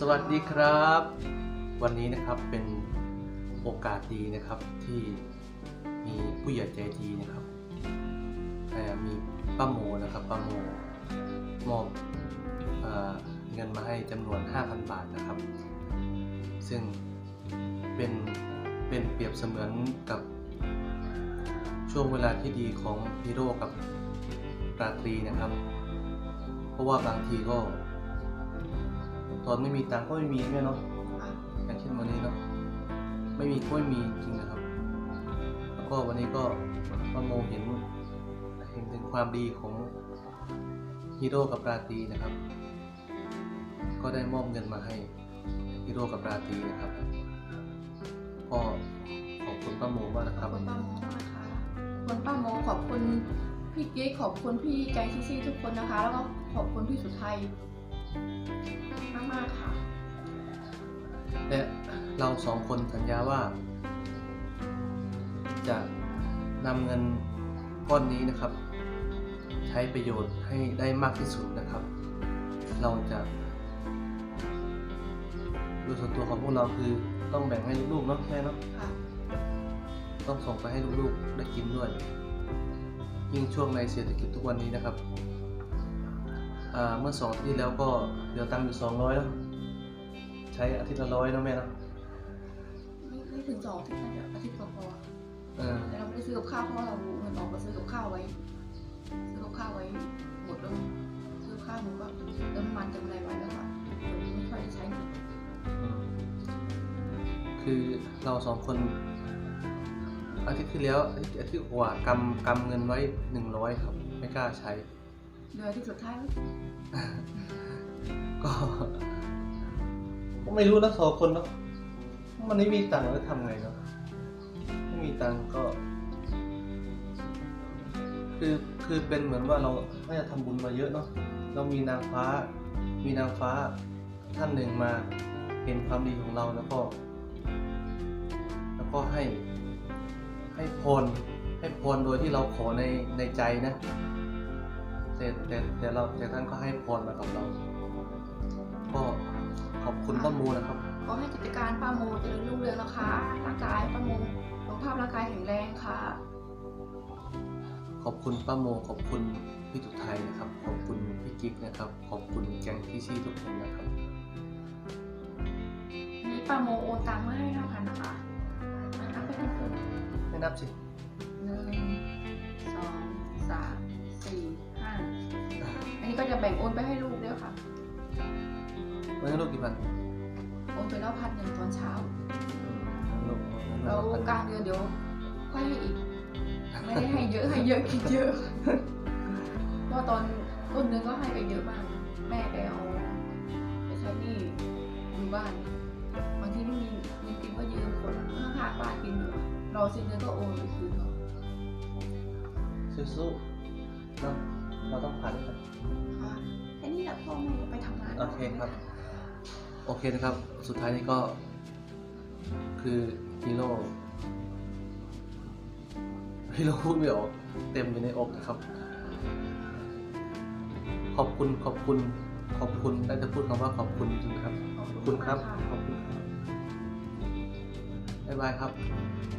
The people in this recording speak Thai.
สวัสดีครับ วันนี้นะครับเป็นโอกาสดีนะครับที่มีผู้ใหญ่ใจดีนะครับเอ่มีป้าโมนะครับป้าโมมอบเอเงินมาให้จำนวน 5,000 บาทนะครับ ซึ่งเป็นเป็นเปรียบเสมือนกับช่วงเวลาที่ดีของฮีโร่กับราตรีนะครับ เพราะว่าบางทีก็ ตอนไม่มีตังก็ไม่มีแม่เนาะอย่างเช่นวันนี้เนาะไม่มีก็ไม่มีจริงนะครับ แล้วก็วันนี้ก็มาโมเห็นเห็นถึงความดีของฮีโร่กับราตรีนะครับ ก็ได้มอบเงินมาให้ฮีโร่กับราตรีนะครับก็ขอบคุณป้าโมมากนะครัอบคุณป้าโมนะคะขอบคุณป้าโมขอบคุณพี่เก๊กขอบคุณพี่แกงซิซี่ทุกคนนะคะ แล้วก็ขอบคุณพี่สุดไทย มากมากๆค่ะ และเราสองคนสัญญาว่า จะนำเงินก้อนนี้นะครับ ใช้ประโยชน์ให้ได้มากที่สุดนะครับ เราจะโดยส่วนตัวของพวกเราคือต้องแบ่งให้ลูกๆเนาะแม่เนาะค่ะ ต้องส่งไปให้ลูกๆได้กินด้วย ยิ่งช่วงในเศรษฐกิจทุกวันนี้นะครับอ่า เมื่อสองอาทิตย์ที่แล้วก็เหลือตังค์อยู่สองร้อยแล้วใช้อาทิตย์ละร้อยเนาะแม่เนาะไม่ไม่ถึงสองอาทิตย์นะเดี๋ยวอาทิตย์ก็พอเออแต่เราไม่ได้ซื้อกับข้าวเพราะเราเงินออกมาซื้อกับข้าวไว้ ซื้อกับข้าวไว้หมดแล้วซื้อกับข้าวหนูก็เติมน้ำมันเติมอะไรไว้แล้วค่ะวันนี้ไม่ค่อยได้ใช้เงินอืมคือเราสองคนอาทิตย์ที่แล้วอาทิตย์อาทิตย์กว่ากำกำเงินไว้หนึ่งร้อยครับ ไม่กล้าใช้ เดือที่สุดท้ายแล้วก็ก็ไม่รู้นะสองคนเนาะมันไม่มีตังค์แล้วทำไงเนาะไม่มีตังค์ก็ คือคือเป็นเหมือนว่าเราไม่ได้ทำบุญมาเยอะเนาะเรามีนางฟ้า มีนางฟ้าท่านหนึ่งมาเห็นความดีของเราแล้วก็ แล้วก็ให้ให้พรให้พรโดยที่เราขอในในใจนะ แต่แต่แต่เราแต่ท่านก็ให้พรมากับเรา ก็ขอบคุณป้ามูนะครับ ขอให้กิจการป้าโมเจริญรุ่งเรืองนะคะร่างกายป้าโมสุขภาพร่างกายแข็งแรงค่ะ ขอบคุณป้าโมขอบคุณพี่ทุกไทยนะครับ ขอบคุณพี่กิ๊กนะครับ ขอบคุณแกงพี่ซี่ทุกคนนะครับนี่ป้าโมโอนตังค์มาให้ห้าพันนะคะนับไปทั้งคืนไม่นับสิ ก็จะแบ่งโอนไปให้ลูกด้วยค่ะวันนี้ลูกกี่พันโอนไปแล้วพันหนึ่งตอนเช้าลูกแล้วกลางเดือนเดี๋ยวค่อยให้อีก ไม่ได้ให้เยอะให้เยอะกินเยอะเพราะว่าตอนต้นนึงก็ให้ไปเยอะมาก แม่ไปเอาไปใช้หนี้อยู่บ้านบางทีไม่มีเงินกินก็ยืมคนข้างๆบ้านกินอยู่อะรอสิ้นเดือนก็โอนไปคืนเขาสู้ๆเนาะ เราต้องผ่านด้วยกันค่ะแค่นี้แหละพ่อแม่ไปทำงานโอเคครับ โอเคนะครับ สุดท้ายนี้ก็คือฮีโร่ฮีโร่พูดไม่ออกเต็มอยู่ในอกนะครับ ขอบคุณขอบคุณขอบคุณได้จะพูดคำว่าขอบคุณจริงๆครับ ขอบคุณครับ ขอบคุณครับบ๊ายบายครับบ